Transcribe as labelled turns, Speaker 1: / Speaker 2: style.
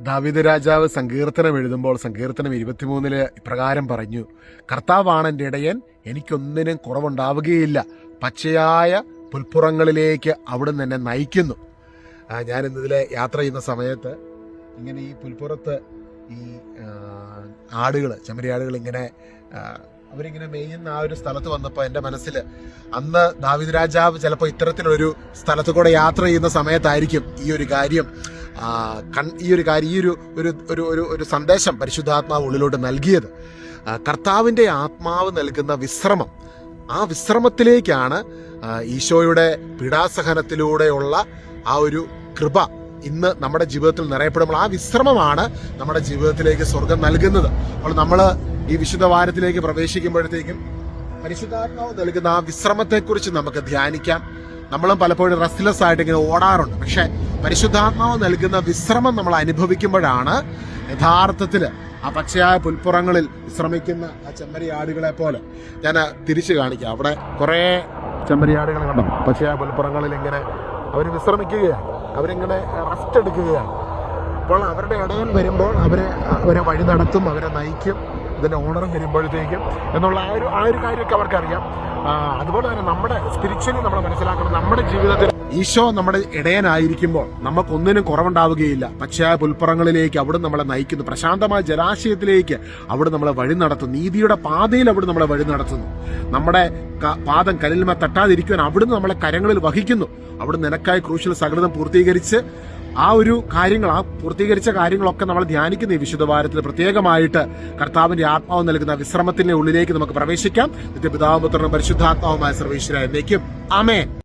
Speaker 1: ദാവിദ് രാജാവ് സങ്കീർത്തനം എഴുതുമ്പോൾ സങ്കീർത്തനം ഇരുപത്തിമൂന്നിൽ ഇപ്രകാരം പറഞ്ഞു കർത്താവാണ് എന്റെ ഇടയൻ എനിക്കൊന്നിനും കുറവുണ്ടാവുകയില്ല. പച്ചയായ പുൽപ്പുറങ്ങളിലേക്ക് അവിടുന്ന് എന്നെ നയിക്കുന്നു. ഞാൻ ഇന്നതിലെ യാത്ര ചെയ്യുന്ന സമയത്ത് ഇങ്ങനെ ഈ പുൽപ്പുറത്ത് ഈ ആടുകൾ ചെമ്മരിയാടുകൾ ഇങ്ങനെ അവരിങ്ങനെ മേയുന്ന ആ ഒരു സ്ഥലത്ത് വന്നപ്പോൾ എന്റെ മനസ്സിൽ അന്ന് ദാവിദ് രാജാവ് ചിലപ്പോൾ ഇത്തരത്തിലൊരു സ്ഥലത്ത് കൂടെ യാത്ര ചെയ്യുന്ന സമയത്തായിരിക്കും ഈ ഒരു കാര്യം. കൺ ഈ ഒരു കാര്യം ഈ ഒരു ഒരു ഒരു ഒരു ഒരു സന്ദേശം പരിശുദ്ധാത്മാവ് ഉള്ളിലോട്ട് നൽകിയത്. കർത്താവിന്റെ ആത്മാവ് നൽകുന്ന വിശ്രമം. ആ വിശ്രമത്തിലേക്കാണ് ഈശോയുടെ പീഡാസഹനത്തിലൂടെയുള്ള ആ ഒരു കൃപ ഇന്ന് നമ്മുടെ ജീവിതത്തിൽ നിറയപ്പെടുമ്പോൾ ആ വിശ്രമമാണ് നമ്മുടെ ജീവിതത്തിലേക്ക് സ്വർഗം നൽകുന്നത്. അപ്പോൾ നമ്മൾ ഈ വിശുദ്ധ വാരത്തിലേക്ക് പ്രവേശിക്കുമ്പോഴത്തേക്കും പരിശുദ്ധാത്മാവ് നൽകുന്ന ആ വിശ്രമത്തെക്കുറിച്ച് നമുക്ക് ധ്യാനിക്കാം. നമ്മളും പലപ്പോഴും റെസ്റ്റ്ലെസ് ആയിട്ട് ഇങ്ങനെ ഓടാറുണ്ട്. പക്ഷെ പരിശുദ്ധാത്മാവ് നൽകുന്ന വിശ്രമം നമ്മൾ അനുഭവിക്കുമ്പോഴാണ് യഥാർത്ഥത്തിൽ ആ പച്ചയായ പുൽപ്പുറങ്ങളിൽ വിശ്രമിക്കുന്ന ആ ചെമ്മരിയാടുകളെ പോലെ. ഞാൻ തിരിച്ചു കാണിക്കാം. അവിടെ കുറേ ചെമ്മരിയാടുകൾ കണ്ടോ? പച്ചയായ പുൽപ്പുറങ്ങളിൽ ഇങ്ങനെ അവർ വിശ്രമിക്കുകയാണ്. അവരിങ്ങനെ റെസ്റ്റ് എടുക്കുകയാണ്. അപ്പോൾ അവരുടെ ഇടയിൽ വരുമ്പോൾ അവരെ അവരെ വഴി നടത്തും അവരെ നയിക്കും ഇതിന്റെ ഓണറും വരുമ്പോഴത്തേക്കും എന്നുള്ള ആ ഒരു ആ ഒരു കാര്യമൊക്കെ അവർക്കറിയാം. അതുപോലെ തന്നെ നമ്മുടെ സ്പിരിച്വലി നമ്മൾ മനസ്സിലാക്കണം. നമ്മുടെ ജീവിതത്തിൽ ഈശോ നമ്മുടെ ഇടയനായിരിക്കുമ്പോൾ നമുക്കൊന്നിനും കുറവുണ്ടാവുകയില്ല. പച്ചയായ പുൽപ്പുറങ്ങളിലേക്ക് അവിടെ നമ്മളെ നയിക്കുന്നു. പ്രശാന്തമായ ജലാശയത്തിലേക്ക് അവിടെ നമ്മളെ വഴി നടത്തുന്നു. നീതിയുടെ പാതയിൽ അവിടെ നമ്മളെ വഴി നടത്തുന്നു. നമ്മുടെ പാദം കല്ലിന്മ തട്ടാതിരിക്കുവാൻ അവിടുന്ന് നമ്മളെ കരങ്ങളിൽ വഹിക്കുന്നു. അവിടെ നിനക്കായി ക്രൂശിൽ സകലതം പൂർത്തീകരിച്ച് ആ ഒരു കാര്യങ്ങൾ ആ പൂർത്തീകരിച്ച കാര്യങ്ങളൊക്കെ നമ്മൾ ധ്യാനിക്കുന്ന ഈ വിശുദ്ധ വാരത്തിൽ. പ്രത്യേകമായിട്ട് കർത്താവിന്റെ ആത്മാവ് നൽകുന്ന വിശ്രമത്തിന്റെ ഉള്ളിലേക്ക് നമുക്ക് പ്രവേശിക്കാം. നിത്യപിതാപുത്രനും പരിശുദ്ധാത്മാവുമായ സർവീശ്വര എന്നേക്കും. ആമേ